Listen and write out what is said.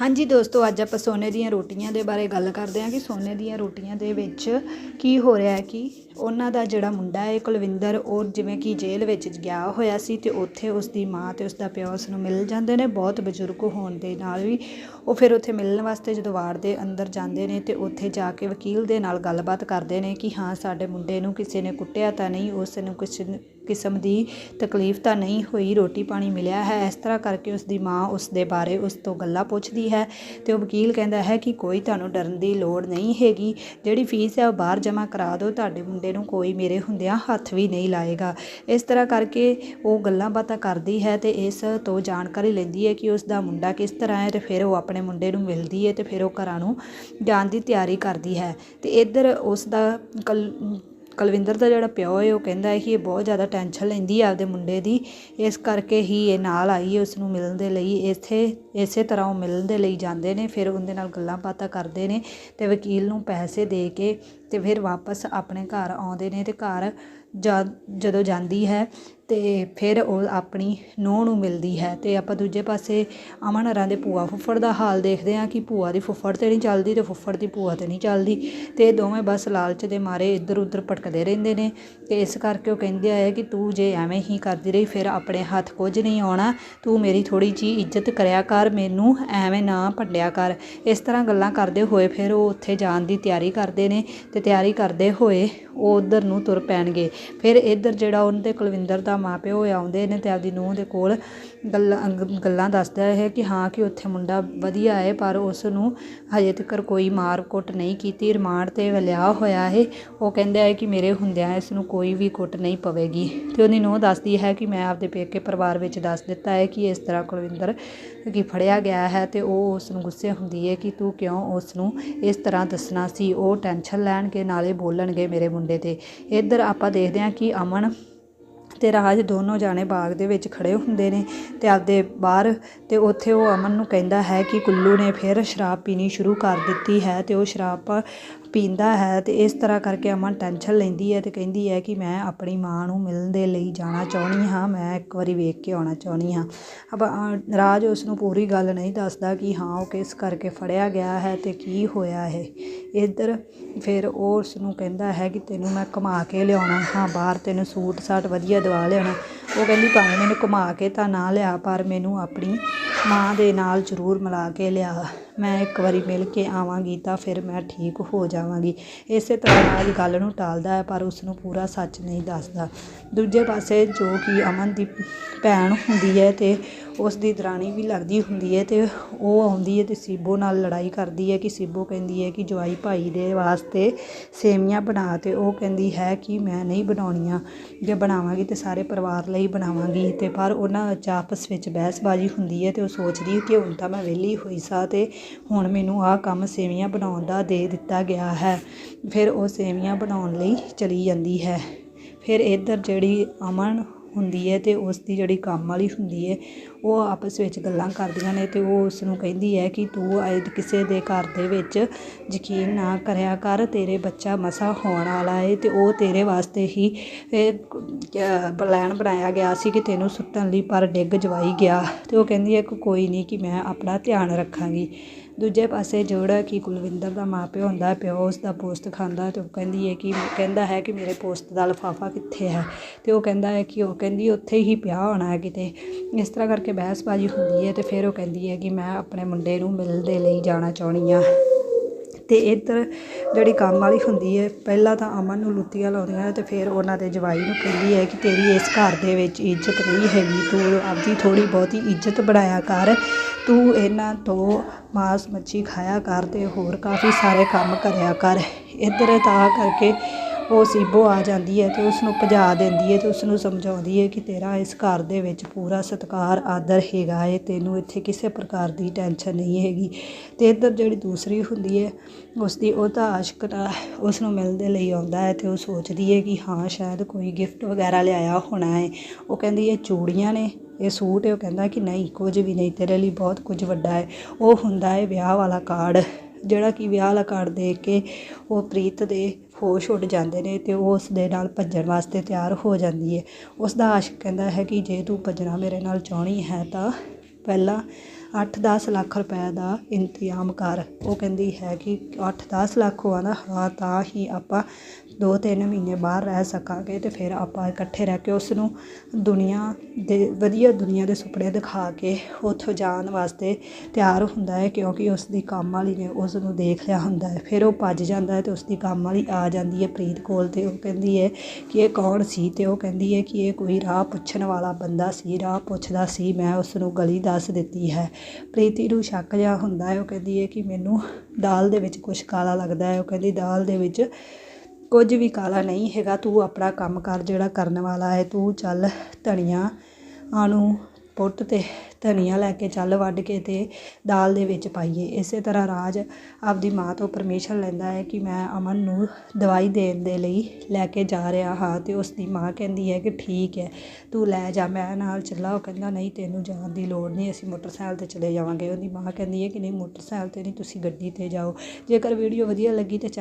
ਹਾਂਜੀ ਦੋਸਤੋ, ਅੱਜ ਆਪਾਂ ਸੋਨੇ ਦੀਆਂ ਰੋਟੀਆਂ ਦੇ ਬਾਰੇ ਗੱਲ ਕਰਦੇ ਹਾਂ ਕਿ ਸੋਨੇ ਦੀਆਂ ਰੋਟੀਆਂ ਦੇ ਵਿੱਚ ਕੀ ਹੋ ਰਿਹਾ ਹੈ ਕਿ ਉਹਨਾਂ ਦਾ ਜਿਹੜਾ ਮੁੰਡਾ ਹੈ ਕੁਲਵਿੰਦਰ, ਉਹ ਜਿਵੇਂ ਕਿ ਜੇਲ੍ਹ ਵਿੱਚ ਗਿਆ ਹੋਇਆ ਸੀ ਤੇ ਉੱਥੇ ਉਸ ਦੀ ਮਾਂ ਤੇ ਉਸ ਦਾ ਪਿਓ ਉਸ ਨੂੰ ਮਿਲ ਜਾਂਦੇ ਨੇ, ਬਹੁਤ ਬਜ਼ੁਰਗ ਹੋਣ ਦੇ ਨਾਲ ਵੀ। ਉਹ ਫਿਰ ਉੱਥੇ ਮਿਲਣ ਵਾਸਤੇ ਜਦੋਂ ਵਾਰਡ ਦੇ ਅੰਦਰ ਜਾਂਦੇ ਨੇ ਤੇ ਉੱਥੇ ਜਾ ਕੇ ਵਕੀਲ ਦੇ ਨਾਲ ਗੱਲਬਾਤ ਕਰਦੇ ਨੇ ਕਿ ਹਾਂ, ਸਾਡੇ ਮੁੰਡੇ ਨੂੰ ਕਿਸੇ ਨੇ ਕੁੱਟਿਆ ਤਾਂ ਨਹੀਂ ਉਸ ਨੂੰ ਕਿਸੇ ਕਿਸਮ ਦੀ ਤਕਲੀਫ ਤਾਂ ਨਹੀਂ ਹੋਈ, ਰੋਟੀ ਪਾਣੀ ਮਿਲਿਆ ਹੈ। ਇਸ ਤਰ੍ਹਾਂ ਕਰਕੇ ਉਸ ਦੀ ਮਾਂ ਉਸ ਦੇ ਬਾਰੇ ਉਸ ਤੋਂ ਗੱਲਾਂ ਪੁੱਛਦੀ ਹੈ ਤੇ ਉਹ ਵਕੀਲ ਕਹਿੰਦਾ ਹੈ ਕਿ ਕੋਈ ਤੁਹਾਨੂੰ ਡਰਨ ਦੀ ਲੋੜ ਨਹੀਂ ਹੈਗੀ। ਜਿਹੜੀ ਫੀਸ ਹੈ ਉਹ ਬਾਹਰ ਜਮ੍ਹਾਂ ਕਰਾ ਦਿਓ, ਤੁਹਾਡੇ ਮੁੰਡੇ ਨੂੰ ਕੋਈ ਮੇਰੇ ਹੁੰਦਿਆਂ ਹੱਥ ਵੀ ਨਹੀਂ ਲਾਏਗਾ। ਇਸ ਤਰ੍ਹਾਂ ਕਰਕੇ ਉਹ ਗੱਲਾਂ ਬਾਤਾਂ ਕਰਦੀ ਹੈ ਤੇ ਇਸ ਤੋਂ ਜਾਣਕਾਰੀ ਲੈਂਦੀ ਹੈ ਕਿ ਉਸ ਦਾ ਮੁੰਡਾ ਕਿਸ ਤਰ੍ਹਾਂ ਹੈ ਤੇ ਫਿਰ ਉਹ ਆਪਣੇ ਮੁੰਡੇ ਨੂੰ ਮਿਲਦੀ ਹੈ ਤੇ ਫਿਰ ਉਹ ਘਰਾਂ ਨੂੰ ਜਾਣ ਦੀ ਤਿਆਰੀ ਕਰਦੀ ਹੈ ਤੇ ਇੱਧਰ ਉਸ ਦਾ ਕਲ ਕੁਲਵਿੰਦਰ ਦਾ ਜਿਹੜਾ ਪਿਓ ਹੈ ਉਹ ਕਹਿੰਦਾ ਹੈ ਕਿ ਇਹ ਬਹੁਤ ਜ਼ਿਆਦਾ ਟੈਨਸ਼ਨ ਲੈਂਦੀ ਹੈ ਆਪਦੇ ਮੁੰਡੇ ਦੀ। ਇਸ ਕਰਕੇ ਹੀ ਇਹ ਨਾਲ ਆਈ ਹੈ ਉਸ ਨੂੰ ਮਿਲਣ ਦੇ ਲਈ। ਇੱਥੇ, ਇਸੇ ਤਰ੍ਹਾਂ ਉਹ ਮਿਲਣ ਦੇ ਲਈ ਜਾਂਦੇ ਨੇ, ਫਿਰ ਉਹਦੇ ਨਾਲ ਗੱਲਾਂ ਬਾਤਾਂ ਕਰਦੇ ਨੇ ਤੇ ਵਕੀਲ ਨੂੰ ਪੈਸੇ ਦੇ ਕੇ ਤੇ ਫਿਰ ਵਾਪਸ ਆਪਣੇ ਘਰ ਆਉਂਦੇ ਨੇ ਤੇ ਘਰ ਜਾ, ਜਦੋਂ ਜਾਂਦੀ ਹੈ ਅਤੇ ਫਿਰ ਉਹ ਆਪਣੀ ਨੂੰਹ ਨੂੰ ਮਿਲਦੀ ਹੈ ਅਤੇ ਆਪਾਂ ਦੂਜੇ ਪਾਸੇ ਅਮਨ ਹਰਾਂ ਦੇ ਭੂਆ ਫੁੱਫੜ ਦਾ ਹਾਲ ਦੇਖਦੇ ਹਾਂ ਕਿ ਭੂਆ ਦੀ ਫੁੱਫੜ ਤੇ ਨਹੀਂ ਚੱਲਦੀ ਅਤੇ ਫੁੱਫੜ ਦੀ ਭੂਆ ਤੇ ਨਹੀਂ ਚੱਲਦੀ ਅਤੇ ਦੋਵੇਂ ਬਸ ਲਾਲਚ ਦੇ ਮਾਰੇ ਇੱਧਰ ਉੱਧਰ ਭਟਕਦੇ ਰਹਿੰਦੇ ਨੇ ਅਤੇ ਇਸ ਕਰਕੇ ਉਹ ਕਹਿੰਦੇ ਆ ਕਿ ਤੂੰ ਜੇ ਐਵੇਂ ਹੀ ਕਰਦੀ ਰਹੀ ਫਿਰ ਆਪਣੇ ਹੱਥ ਕੁਝ ਨਹੀਂ ਆਉਣਾ, ਤੂੰ ਮੇਰੀ ਥੋੜ੍ਹੀ ਜੀ ਇੱਜ਼ਤ ਕਰਿਆ ਕਰ, ਮੈਨੂੰ ਐਵੇਂ ਨਾ ਭੰਡਿਆ ਕਰ। ਇਸ ਤਰ੍ਹਾਂ ਗੱਲਾਂ ਕਰਦੇ ਹੋਏ ਫਿਰ ਉਹ ਉੱਥੇ ਜਾਣ ਦੀ ਤਿਆਰੀ ਕਰਦੇ ਨੇ ਅਤੇ ਤਿਆਰੀ ਕਰਦੇ ਹੋਏ ਉਹ ਉਧਰ ਨੂੰ ਤੁਰ ਪੈਣਗੇ। ਫਿਰ ਇੱਧਰ ਜਿਹੜਾ ਉਹਨਾਂ ਦੇ ਕੁਲਵਿੰਦਰ ਦਾ ਮਾਂ ਪਿਓ ਆਉਂਦੇ ਨੇ ਅਤੇ ਆਪਦੀ ਨੂੰਹ ਦੇ ਕੋਲ ਗੱਲਾਂ ਗੱਲਾਂ ਦੱਸਦਾ ਹੈ ਕਿ ਹਾਂ ਕਿ ਉੱਥੇ ਮੁੰਡਾ ਵਧੀਆ ਹੈ, ਪਰ ਉਸ ਨੂੰ ਹਜੇ ਤੱਕ ਕੋਈ ਮਾਰ ਕੁੱਟ ਨਹੀਂ ਕੀਤੀ, ਰਿਮਾਂਡ ਤੇ ਲਿਆ ਹੋਇਆ ਹੈ। ਉਹ ਕਹਿੰਦਾ ਹੈ ਕਿ ਮੇਰੇ ਹੁੰਦਿਆਂ ਇਸ ਨੂੰ ਕੋਈ ਵੀ ਕੁੱਟ ਨਹੀਂ ਪਵੇਗੀ। ਅਤੇ ਉਹਦੀ ਨੂੰਹ ਦੱਸਦੀ ਹੈ ਕਿ ਮੈਂ ਆਪਦੇ ਪੇਕੇ ਪਰਿਵਾਰ ਵਿੱਚ ਦੱਸ ਦਿੱਤਾ ਹੈ ਕਿ ਇਸ ਤਰ੍ਹਾਂ ਕੁਲਵਿੰਦਰ ਕਿ ਫੜਿਆ ਗਿਆ ਹੈ ਅਤੇ ਉਹ ਉਸ ਨੂੰ ਗੁੱਸੇ ਹੁੰਦੀ ਹੈ ਕਿ ਤੂੰ ਕਿਉਂ ਉਸ ਨੂੰ ਇਸ ਤਰ੍ਹਾਂ ਦੱਸਣਾ ਸੀ? ਉਹ ਟੈਨਸ਼ਨ ਲੈਣਗੇ, ਨਾਲੇ ਬੋਲਣਗੇ ਮੇਰੇ ਮੁੰਡੇ ਤੇ। ਇੱਧਰ ਆਪਾਂ ਦੇਖਦੇ ਹਾਂ ਕਿ ਅਮਨ ਅਤੇ ਰਾਜ ਦੋਨੋਂ ਜਾਣੇ ਬਾਗ ਦੇ ਵਿੱਚ ਖੜ੍ਹੇ ਹੁੰਦੇ ਨੇ ਅਤੇ ਆਪਦੇ ਬਾਹਰ ਅਤੇ ਉੱਥੇ ਉਹ ਅਮਨ ਨੂੰ ਕਹਿੰਦਾ ਹੈ ਕਿ ਕੁੱਲੂ ਨੇ ਫਿਰ ਸ਼ਰਾਬ ਪੀਣੀ ਸ਼ੁਰੂ ਕਰ ਦਿੱਤੀ ਹੈ ਅਤੇ ਉਹ ਸ਼ਰਾਬ ਪੀਂਦਾ ਹੈ ਅਤੇ ਇਸ ਤਰ੍ਹਾਂ ਕਰਕੇ ਅਮਨ ਟੈਨਸ਼ਨ ਲੈਂਦੀ ਹੈ ਅਤੇ ਕਹਿੰਦੀ ਹੈ ਕਿ ਮੈਂ ਆਪਣੀ ਮਾਂ ਨੂੰ ਮਿਲਣ ਦੇ ਲਈ ਜਾਣਾ ਚਾਹੁੰਦੀ ਹਾਂ ਮੈਂ ਇੱਕ ਵਾਰੀ ਵੇਖ ਕੇ ਆਉਣਾ ਚਾਹੁੰਦੀ ਹਾਂ। ਅ, ਰਾਜ ਉਸ ਨੂੰ ਪੂਰੀ ਗੱਲ ਨਹੀਂ ਦੱਸਦਾ ਕਿ ਹਾਂ ਉਹ ਕਿਸ ਕਰਕੇ ਫੜਿਆ ਗਿਆ ਹੈ ਅਤੇ ਕੀ ਹੋਇਆ ਹੈ। ਇੱਧਰ ਫਿਰ ਉਹ ਉਸ ਨੂੰ ਕਹਿੰਦਾ ਹੈ ਕਿ ਤੈਨੂੰ ਮੈਂ ਘੁਮਾ ਕੇ ਲਿਆਉਣਾ ਹਾਂ ਬਾਹਰ ਤੈਨੂੰ ਸੂਟ ਸਾਟ ਵਧੀਆ ਦਵਾ ਲਿਆਉਣਾ। ਉਹ ਕਹਿੰਦੀ ਭਾਵੇਂ ਮੈਨੂੰ ਘੁਮਾ ਕੇ ਤਾਂ ਨਾ ਲਿਆ ਪਰ ਮੈਨੂੰ ਆਪਣੀ ਮਾਂ ਦੇ ਨਾਲ ਜ਼ਰੂਰ ਮਿਲਾ ਕੇ ਲਿਆ। ਮੈਂ ਇੱਕ ਵਾਰੀ ਮਿਲ ਕੇ ਆਵਾਂਗੀ ਤਾਂ ਫਿਰ ਮੈਂ ਠੀਕ ਹੋ ਜਾਵਾਂਗੀ। ਇਸੇ ਤਰ੍ਹਾਂ ਰਾਜ ਗੱਲ ਨੂੰ ਟਾਲਦਾ ਹੈ, ਪਰ ਉਸ ਨੂੰ ਪੂਰਾ ਸੱਚ ਨਹੀਂ ਦੱਸਦਾ। ਦੂਜੇ ਪਾਸੇ ਜੋ ਕਿ ਅਮਨ ਦੀ ਭੈਣ ਹੁੰਦੀ ਹੈ ਅਤੇ ਉਸ ਦੀ ਦਰਾਣੀ ਵੀ ਲੱਗਦੀ ਹੁੰਦੀ ਹੈ ਅਤੇ ਉਹ ਆਉਂਦੀ ਹੈ ਅਤੇ ਸੀਬੋ ਨਾਲ ਲੜਾਈ ਕਰਦੀ ਹੈ ਕਿ ਸੀਬੋ ਕਹਿੰਦੀ ਹੈ ਕਿ ਜਵਾਈ ਭਾਈ ਦੇ ਵਾਸਤੇ ਸੇਵੀਆਂ ਬਣਾ ਅਤੇ ਉਹ ਕਹਿੰਦੀ ਹੈ ਕਿ ਮੈਂ ਨਹੀਂ ਬਣਾਉਣੀਆਂ। ਜੇ ਬਣਾਵਾਂਗੀ ਤਾਂ ਸਾਰੇ ਪਰਿਵਾਰ ਲਈ ਬਣਾਵਾਂਗੀ ਅਤੇ ਪਰ ਉਹਨਾਂ ਵਿੱਚ ਆਪਸ ਵਿੱਚ ਬਹਿਸਬਾਜ਼ੀ ਹੁੰਦੀ ਹੈ ਅਤੇ ਉਹ ਸੋਚਦੀ ਹੈ ਕਿ ਹੁਣ ਤਾਂ ਮੈਂ ਵਿਹਲੀ ਹੋਈ ਸਾਂ ਅਤੇ ਹੁਣ ਮੈਨੂੰ ਆਹ ਕੰਮ ਸੇਵੀਆਂ ਬਣਾਉਣ ਦਾ ਦੇ ਦਿੱਤਾ ਗਿਆ ਹੈ। ਫਿਰ ਉਹ ਸੇਵੀਆਂ ਬਣਾਉਣ ਲਈ ਚਲੀ ਜਾਂਦੀ ਹੈ। ਫਿਰ ਇੱਧਰ ਜਿਹੜੀ ਅਮਨ ਹੁੰਦੀ ਹੈ ਅਤੇ ਉਸ ਦੀ ਜਿਹੜੀ ਕੰਮ ਵਾਲੀ ਹੁੰਦੀ ਹੈ, ਉਹ ਆਪਸ ਵਿੱਚ ਗੱਲਾਂ ਕਰਦੀਆਂ ਨੇ ਅਤੇ ਉਹ ਉਸ ਨੂੰ ਕਹਿੰਦੀ ਹੈ ਕਿ ਤੂੰ ਅੱਜ ਕਿਸੇ ਦੇ ਘਰ ਦੇ ਵਿੱਚ ਯਕੀਨ ਨਾ ਕਰਿਆ ਕਰ, ਤੇਰੇ ਬੱਚਾ ਮਸਾ ਹੋਣ ਵਾਲਾ ਹੈ ਅਤੇ ਉਹ ਤੇਰੇ ਵਾਸਤੇ ਹੀ ਪਲੈਨ ਬਣਾਇਆ ਗਿਆ ਸੀ ਕਿ ਤੈਨੂੰ ਸੁੱਟਣ ਲਈ ਪਰ ਡਿੱਗ ਜਵਾਈ ਗਿਆ। ਅਤੇ ਉਹ ਕਹਿੰਦੀ ਹੈ ਕਿ ਕੋਈ ਨਹੀਂ ਕਿ ਮੈਂ ਆਪਣਾ ਧਿਆਨ ਰੱਖਾਂਗੀ। ਦੂਜੇ ਪਾਸੇ ਜਿਹੜਾ ਕਿ ਕੁਲਵਿੰਦਰ ਦਾ ਮਾਂ ਪਿਓ ਹੁੰਦਾ, ਪਿਓ ਉਸ ਦਾ ਪੋਸਟ ਖਾਂਦਾ ਅਤੇ ਉਹ ਕਹਿੰਦੀ ਹੈ ਕਿ, ਕਹਿੰਦਾ ਹੈ ਕਿ ਮੇਰੇ ਪੋਸਤ ਦਾ ਲਿਫਾਫਾ ਕਿੱਥੇ ਹੈ? ਅਤੇ ਉਹ ਕਹਿੰਦਾ ਹੈ ਕਿ ਉਹ ਕਹਿੰਦੀ ਉੱਥੇ ਹੀ ਪਿਆ ਹੋਣਾ ਹੈ ਕਿਤੇ। ਇਸ ਤਰ੍ਹਾਂ ਕਰਕੇ ਬਹਿਸਬਾਜ਼ੀ ਹੁੰਦੀ ਹੈ ਅਤੇ ਫਿਰ ਉਹ ਕਹਿੰਦੀ ਹੈ ਕਿ ਮੈਂ ਆਪਣੇ ਮੁੰਡੇ ਨੂੰ ਮਿਲਣ ਦੇ ਲਈ ਜਾਣਾ ਚਾਹੁੰਦੀ ਹਾਂ ਅਤੇ ਇੱਧਰ ਜਿਹੜੀ ਕੰਮ ਵਾਲੀ ਹੁੰਦੀ ਹੈ ਪਹਿਲਾਂ ਤਾਂ ਅਮਨ ਨੂੰ ਲੁੱਤੀਆਂ ਲਾਉਂਦੀਆਂ ਅਤੇ ਫਿਰ ਉਹਨਾਂ ਦੇ ਜਵਾਈ ਨੂੰ ਕਹਿੰਦੀ ਹੈ ਕਿ ਤੇਰੀ ਇਸ ਘਰ ਦੇ ਵਿੱਚ ਇੱਜ਼ਤ ਨਹੀਂ ਹੈਗੀ, ਤੂੰ ਆਪਦੀ ਥੋੜ੍ਹੀ ਬਹੁਤੀ ਇੱਜ਼ਤ ਬਣਾਇਆ ਕਰ। ਤੂੰ ਇਹਨਾਂ ਤੋਂ ਮਾਸ ਮੱਛੀ ਖਾਇਆ ਕਰ ਅਤੇ ਹੋਰ ਕਾਫੀ ਸਾਰੇ ਕੰਮ ਕਰਿਆ ਕਰ। ਇੱਧਰ ਤਾਂ ਕਰਕੇ ਉਹ ਸੀਬੋ ਆ ਜਾਂਦੀ ਹੈ ਅਤੇ ਉਸਨੂੰ ਭਜਾ ਦਿੰਦੀ ਹੈ ਅਤੇ ਉਸਨੂੰ ਸਮਝਾਉਂਦੀ ਹੈ ਕਿ ਤੇਰਾ ਇਸ ਘਰ ਦੇ ਵਿੱਚ ਪੂਰਾ ਸਤਿਕਾਰ, ਆਦਰ ਹੈਗਾ ਹੈ ਤੈਨੂੰ ਇੱਥੇ ਕਿਸੇ ਪ੍ਰਕਾਰ ਦੀ ਟੈਨਸ਼ਨ ਨਹੀਂ ਹੈਗੀ। ਅਤੇ ਇੱਧਰ ਜਿਹੜੀ ਦੂਸਰੀ ਹੁੰਦੀ ਹੈ, ਉਸਦੀ ਉਹ ਉਹਦਾ ਆਸ਼ਕ ਦਾ ਉਸ ਮਿਲਣ ਦੇ ਲਈ ਆਉਂਦਾ ਹੈ ਅਤੇ ਉਹ ਸੋਚਦੀ ਹੈ ਕਿ ਹਾਂ, ਸ਼ਾਇਦ ਕੋਈ ਗਿਫਟ ਵਗੈਰਾ ਲਿਆਇਆ ਹੋਣਾ ਹੈ। ਉਹ ਕਹਿੰਦੀ, ਇਹ ਚੂੜੀਆਂ ਨੇ। ਇਹ ਸੂਟ ਹੈ ਉਹ ਕਹਿੰਦਾ ਕਿ ਨਹੀਂ ਕੁਝ ਵੀ ਨਹੀਂ, ਤੇਰੇ ਲਈ ਬਹੁਤ ਕੁਝ ਵੱਡਾ ਹੈ। ਉਹ ਹੁੰਦਾ ਹੈ ਵਿਆਹ ਵਾਲਾ ਕਾਰਡ। ਜਿਹੜਾ ਕਿ ਵਿਆਹ ਵਾਲਾ ਕਾਰਡ ਦੇਖ ਕੇ ਉਹ ਪ੍ਰੀਤ ਦੇ ਹੋਸ਼ ਉੱਡ ਜਾਂਦੇ ਨੇ ਤੇ ਉਹ ਉਸ ਦੇ ਨਾਲ ਭੱਜਣ ਵਾਸਤੇ ਤਿਆਰ ਹੋ ਜਾਂਦੀ ਹੈ। ਉਸ ਦਾ ਆਸ਼ਿਕ ਕਹਿੰਦਾ ਹੈ ਕਿ ਜੇ ਤੂੰ ਭੱਜਣਾ ਮੇਰੇ ਨਾਲ ਚਾਹਣੀ ਹੈ ਤਾਂ ਪਹਿਲਾਂ 8-10 ਲੱਖ ਰੁਪਏ ਦਾ ਇੰਤਜ਼ਾਮ ਕਰ। ਉਹ ਕਹਿੰਦੀ ਹੈ ਕਿ 8-10 ਲੱਖ ਹੋਆ ਨਾ, ਹਾਂ, ਤਾਂ ਹੀ ਆਪਾਂ ਦੋ ਤਿੰਨ ਮਹੀਨੇ ਬਾਹਰ ਰਹਿ ਸਕਾਂਗੇ ਅਤੇ ਫਿਰ ਆਪਾਂ ਇਕੱਠੇ ਰਹਿ ਕੇ ਉਸ ਨੂੰ ਦੁਨੀਆ ਦੇ, ਵਧੀਆ ਦੁਨੀਆ ਦੇ ਸੁਪਨੇ ਦਿਖਾ ਕੇ ਉੱਥੋਂ ਜਾਣ ਵਾਸਤੇ ਤਿਆਰ ਹੁੰਦਾ ਹੈ, ਕਿਉਂਕਿ ਉਸਦੀ ਕੰਮ ਵਾਲੀ ਨੇ ਉਸ ਨੂੰ ਦੇਖ ਲਿਆ ਹੁੰਦਾ ਹੈ। ਫਿਰ ਉਹ ਭੱਜ ਜਾਂਦਾ ਹੈ ਅਤੇ ਉਸਦੀ ਕੰਮ ਵਾਲੀ ਆ ਜਾਂਦੀ ਹੈ ਪ੍ਰੀਤ ਕੋਲ ਅਤੇ ਉਹ ਕਹਿੰਦੀ ਹੈ ਕਿ ਇਹ ਕੌਣ ਸੀ? ਅਤੇ ਉਹ ਕਹਿੰਦੀ ਹੈ ਕਿ ਇਹ ਕੋਈ ਰਾਹ ਪੁੱਛਣ ਵਾਲਾ ਬੰਦਾ ਸੀ, ਰਾਹ ਪੁੱਛਦਾ ਸੀ, ਮੈਂ ਉਸ ਨੂੰ ਗਲੀ ਦੱਸ ਦਿੱਤੀ ਹੈ। ਪ੍ਰੀਤੀ ਨੂੰ ਸ਼ੱਕ ਜਿਹਾ ਹੁੰਦਾ ਹੈ, ਉਹ ਕਹਿੰਦੀ ਹੈ ਕਿ ਮੈਨੂੰ ਦਾਲ ਦੇ ਵਿੱਚ ਕੁਛ ਕਾਲਾ ਲੱਗਦਾ ਹੈ। ਉਹ ਕਹਿੰਦੀ, ਦਾਲ ਦੇ ਵਿੱਚ ਕੁਝ ਵੀ ਕਾਲਾ ਨਹੀਂ ਹੈਗਾ, ਤੂੰ ਆਪਣਾ ਕੰਮ ਕਰ ਜਿਹੜਾ ਕਰਨ ਵਾਲਾ ਹੈ, ਤੂੰ ਚੱਲ ਧਨੀਆ ਨੂੰ ਪੁੱਟ ਅਤੇ ਧਨੀਆ ਲੈ ਕੇ ਚੱਲ ਵੱਢ ਕੇ ਅਤੇ ਦਾਲ ਦੇ ਵਿੱਚ ਪਾਈਏ। ਇਸੇ ਤਰ੍ਹਾਂ ਰਾਜ ਆਪਦੀ ਮਾਂ ਤੋਂ ਪਰਮਿਸ਼ਨ ਲੈਂਦਾ ਹੈ ਕਿ ਮੈਂ ਅਮਨ ਨੂੰ ਦਵਾਈ ਦੇਣ ਦੇ ਲਈ ਲੈ ਕੇ ਜਾ ਰਿਹਾ ਹਾਂ ਅਤੇ ਉਸ ਦੀ ਮਾਂ ਕਹਿੰਦੀ ਹੈ ਕਿ ਠੀਕ ਹੈ, ਤੂੰ ਲੈ ਜਾ, ਮੈਂ ਨਾਲ ਚੱਲਾ। ਉਹ ਕਹਿੰਦਾ, ਨਹੀਂ, ਤੈਨੂੰ ਜਾਣ ਦੀ ਲੋੜ ਨਹੀਂ, ਅਸੀਂ ਮੋਟਰਸਾਈਕਲ ਤੇ ਚਲੇ ਜਾਵਾਂਗੇ। ਉਹਦੀ ਮਾਂ ਕਹਿੰਦੀ ਹੈ ਕਿ ਨਹੀਂ, ਮੋਟਰਸਾਈਕਲ ਤੇ ਨਹੀਂ, ਤੁਸੀਂ ਗੱਡੀ ਤੇ ਜਾਓ। ਜੇਕਰ ਵੀਡੀਓ ਵਧੀਆ ਲੱਗੀ ਤਾਂ ਚੈ-